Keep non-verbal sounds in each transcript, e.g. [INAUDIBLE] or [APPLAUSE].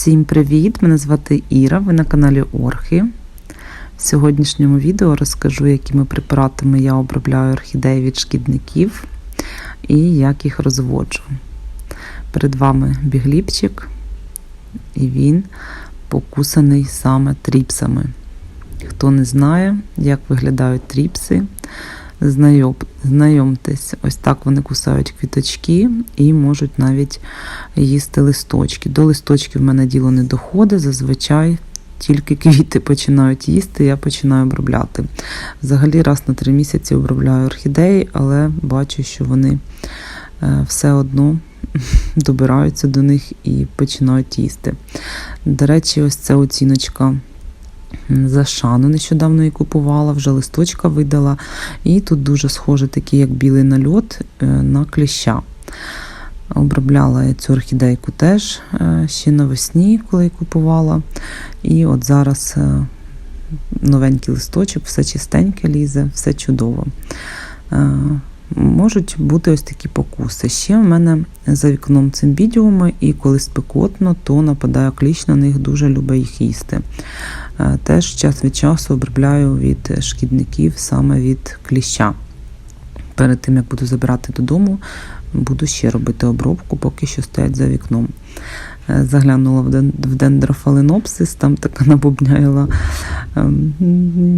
Всім привіт! Мене звати Іра, ви на каналі Орхи. В сьогоднішньому відео розкажу, якими препаратами я обробляю орхідеї від шкідників і як їх розводжу. Перед вами бігліпчик, і він покусаний саме тріпсами. Хто не знає, як виглядають тріпси, знайомтесь, ось так вони кусають квіточки і можуть навіть їсти листочки. До листочків в мене діло не доходить, зазвичай тільки квіти починають їсти, я починаю обробляти. Взагалі раз на три місяці обробляю орхідеї, але бачу, що вони е, все одно добираються до них і починають їсти. До речі, ось ця оціночка за шану нещодавно її купувала, вже листочка видала. І тут дуже схоже такий, як білий нальот е, на кліща. Обробляла я цю орхідейку теж е, ще навесні, коли її купувала. І от зараз е, новенький листочок, все чистеньке лізе, все чудово. Можуть бути ось такі покуси. Ще в мене за вікном цимбідіуми, і коли спекотно, то нападає кліщ на них, дуже любить їх їсти. Теж час від часу обробляю від шкідників саме від кліща. Перед тим, як буду забирати додому, буду ще робити обробку, поки що стоять за вікном. Заглянула в дендрофаленопсис, там така [LAUGHS] набубняла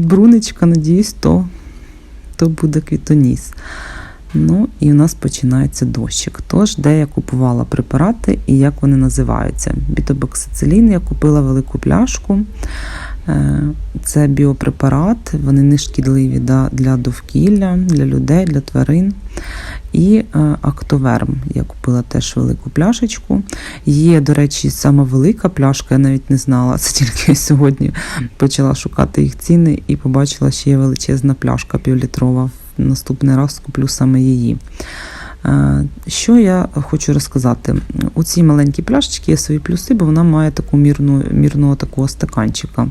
брунечка, надіюсь, то, то буде квітоніс. Ну і у нас починається дощик. Тож, де я купувала препарати і як вони називаються. Бітобоксицилін я купила велику пляшку. Це біопрепарат, вони не шкідливі для довкілля, для людей, для тварин. І актоверм. Я купила теж велику пляшечку. Є, до речі, сама велика пляшка, я навіть не знала. [LAUGHS] Це тільки сьогодні почала шукати їх ціни і побачила, що є величезна пляшка півлітрова. Наступний раз куплю саме її. Що я хочу розказати? У цій маленькій пляшечці є свої плюси, бо вона має таку мірну, мірного такого стаканчика.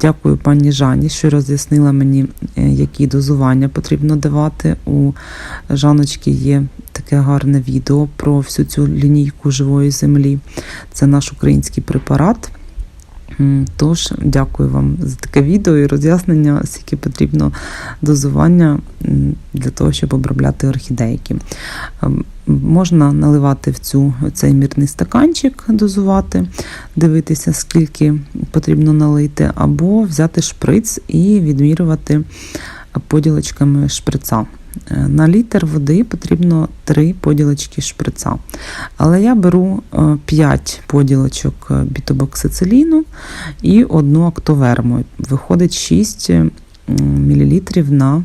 Дякую пані Жані, що роз'яснила мені, е, які дозування потрібно давати. У Жаночки є таке гарне відео про всю цю лінійку живої землі. Це наш український препарат. Тож, дякую вам за таке відео і роз'яснення, скільки потрібно дозування для того, щоб обробляти орхідейки. Ем, можна наливати в цю цей мірний стаканчик, дозувати, дивитися, скільки потрібно налити, або взяти шприц і відмірювати поділочками шприца. Е, на літр води потрібно 3 поділочки шприца. Але я беру 5 е, поділочок е, бітобоксициліну і одну актоверму. Виходить 6 мл на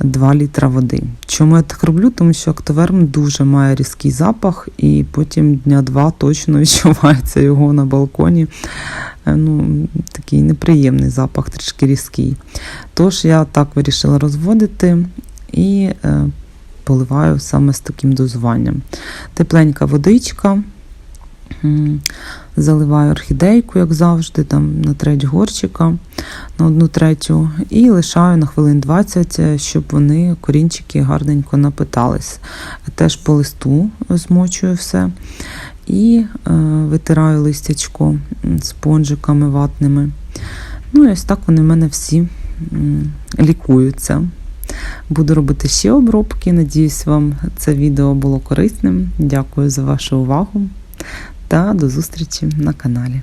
2 літра води. Чому я так роблю? Тому що актоверм дуже має різкий запах, і потім дня два точно [LAUGHS] відчувається його на балконі. Ну, Такий неприємний запах, трішки різкий. Тож я так вирішила розводити і е, поливаю саме з таким дозуванням. Тепленька водичка, заливаю орхідейку, як завжди, там на треть горчика, на одну третю, і лишаю на хвилин 20, е, щоб вони корінчики гарненько напитались. Теж по листу змочую все. І е, витираю листячко спонжиками ватними. Ну і ось так вони в мене всі лікуються. Буду робити ще обробки. Надіюсь, вам це відео було корисним. Дякую за вашу увагу та до зустрічі на каналі.